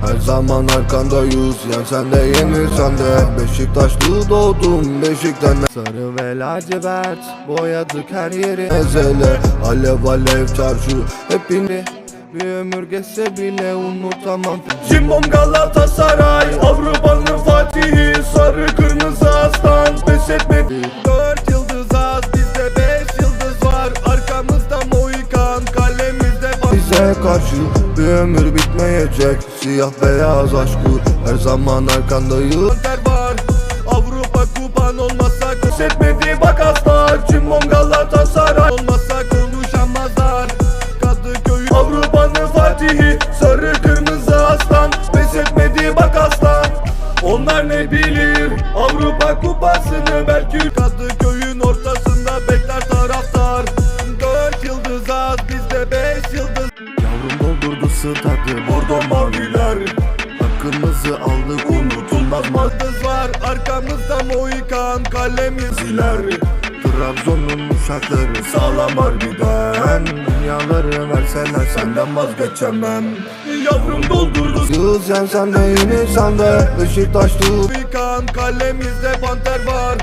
Her zaman arkandayız Yen sen de yenil sen de Beşiktaşlı doğdum Beşikten Sarı ve lacivert Boyadık her yeri. Ezele Alev alev çarşı Hepini. Bir ömür geçse bile unutamam. Cimbom Galatasaray Avrupa'nın Fatihi Sarı kırmızı Bize karşı bir ömür bitmeyecek. Siyah beyaz aşkı her zaman arkandayız. Ter var Avrupa kupan olmazsa Pes etmedi bak aslan Cimbom Galatasaray Olmazsa konuşamazlar. Kadıköy Avrupa'nın Fatihi Sarı kırmızı aslan. Pes etmedi bak aslan. Onlar ne bilir Avrupa kupasını belki doldurdu stadı Bordo maviler. Hakkımızı aldık unutulmaz Maldız var arkamızda Mohikan kalemiziler Trabzon'un uşakları sağlam harbiden. Dünyaları verseler senden vazgeçemem. Yavrum doldurdu. Yıldız yen sen de yeni sen de. Beşiktaşlı Mohikan kalemizde panter var.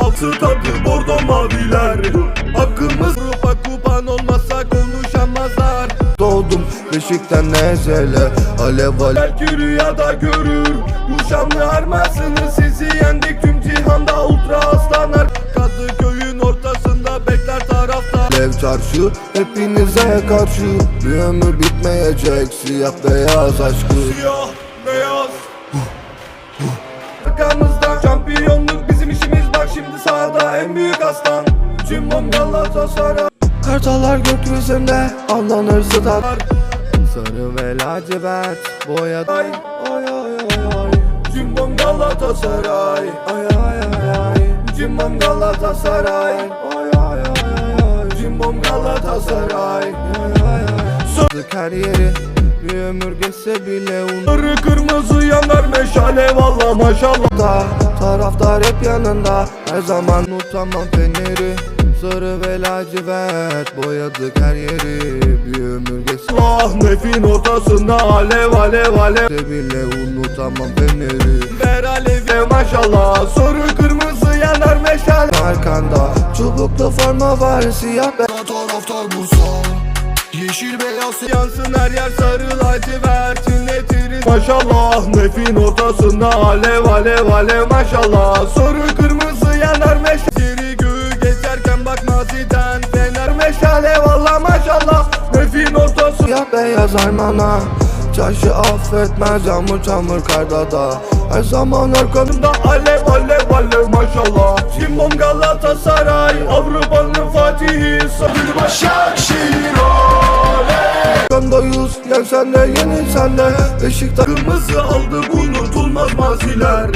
Altı tadı bordo maviler. Hakkımız Avrupa kupan Doğdum Beşikten nezele Alev alev. Belki rüyada görür Bu şanlı armasını sizi yendik. Tüm cihanda ultra aslanlar. Kadıköy'ün ortasında bekler taraftar. Alev çarşı hepinize karşı. Bir ömür bitmeyecek Siyah beyaz aşkı. Siyah beyaz. Arkamızda şampiyonluk bizim işimiz. Bak şimdi sahada en büyük aslan. Cimbom Galatasaray Kartallar gökyüzünde avlanır stalar Sarı ve lacivert boyadı Ay ay ay ay ay. Cimbom Galatasaray. Ay ay ay ay. Cimbom Galatasaray. Ay ay ay ay. Cimbom Galatasaray. Ay ay ay Sorduk her yeri bir ömür geçse bile Sarı kırmızı yanar meşale valla maşallah. Da Taraftar hep yanında her zaman unutamam feneri Sarı ve lacivert boyadık her yeri Bir ömür geçse Ah nefin ortasında alev alev alev. Bile unutamam feneri. Ver alevi maşallah Sarı kırmızı yanar meşale. Arkanda çubuklu forma var siyah be Taraftar Bursa Yeşil beyaz. Yansın her yer sarı lacivert Ünletirin Maşallah nefin ortasında alev alev alev. Maşallah Sarı kırmızı yanar geçerken bak maziden Fener meşale valla maşallah. Nefin ortası. Siyah beyaz armana Çarşı affetmez yağmur çamur karda da Her zaman arkamda alev alev alev maşallah. Cimbom Galatasaray Avrupa'nın Fatihi. Sabir Başakşehir oley. Arkandayız yen sen de yenil sen de. Beşiktaş kırmızı aldık unutulmaz maziler